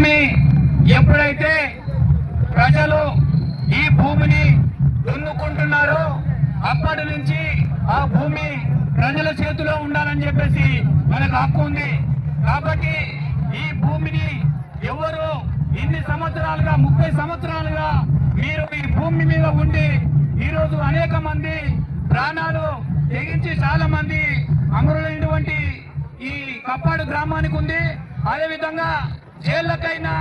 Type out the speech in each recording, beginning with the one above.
భూమి ఎప్పుడైతే ప్రజలు ఈ భూమిని దున్నుకుంటున్నారో అప్పటి నుంచి ఆ భూమి ప్రజల చేతిలో ఉండాలని చెప్పేసి మనకు హక్కు ఉంది. కాబట్టి ఈ భూమిని ఎవరు ఇన్ని సంవత్సరాలుగా ముప్పై సంవత్సరాలుగా మీరు ఈ భూమి మీద ఉండి ఈరోజు అనేక మంది ప్రాణాలు తెగించి చాలా మంది అమరులైనటువంటి ఈ కప్పాడు గ్రామానికి ఉంది. అదే విధంగా జైళ్ళకైనా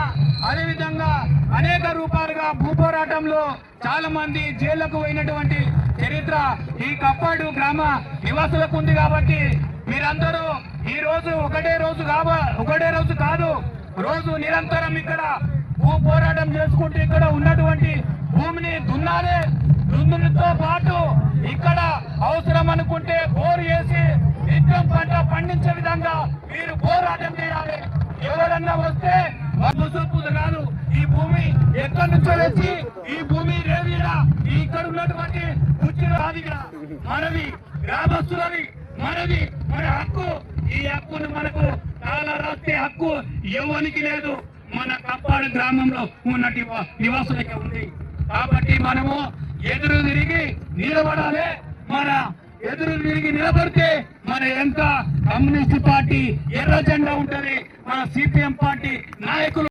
అదేవిధంగా అనేక రూపాలుగా భూ పోరాటంలో చాలా మంది జైళ్ళకు పోయినటువంటి చరిత్ర ఈ కప్పాడు గ్రామ నివాసులకు ఉంది కాబట్టి మీరందరూ ఈ రోజు ఒకటే రోజు కావ ఒకటే రోజు కాదు రోజు నిరంతరం ఇక్కడ భూ పోరాటం చేసుకుంటూ ఇక్కడ ఉన్నటువంటి భూమిని దున్నాలే. దున్నులతో పాటు ఇక్కడ అవసరం అనుకుంటే బోరు వేసి నిత్యం పంట పండించే విధంగా ఎవరన్నా వస్తే వద్దు ఈ భూమి ఎక్కడి నుంచో వచ్చి ఈ భూమి రేవీడా ఇక్కడ ఉన్నటువంటి పుచ్చిరాదిగా మనవి గ్రామస్తులవి మనవి మన హక్కు. ఈ హక్కును మనకు చాలా రాస్తే హక్కు ఎవరికి లేదు. మన కప్పాడు గ్రామంలో ఉన్నటి నివాసులకే ఉంది. కాబట్టి మనము ఎదురు తిరిగి నిలబడాలి. మన ఎదురు తిరిగి నిలబడితే మన ఎంత కమ్యూనిస్ట్ పార్టీ ఎర్ర జెండా ఉంటది? మన సిపిఎం పార్టీ నాయకులు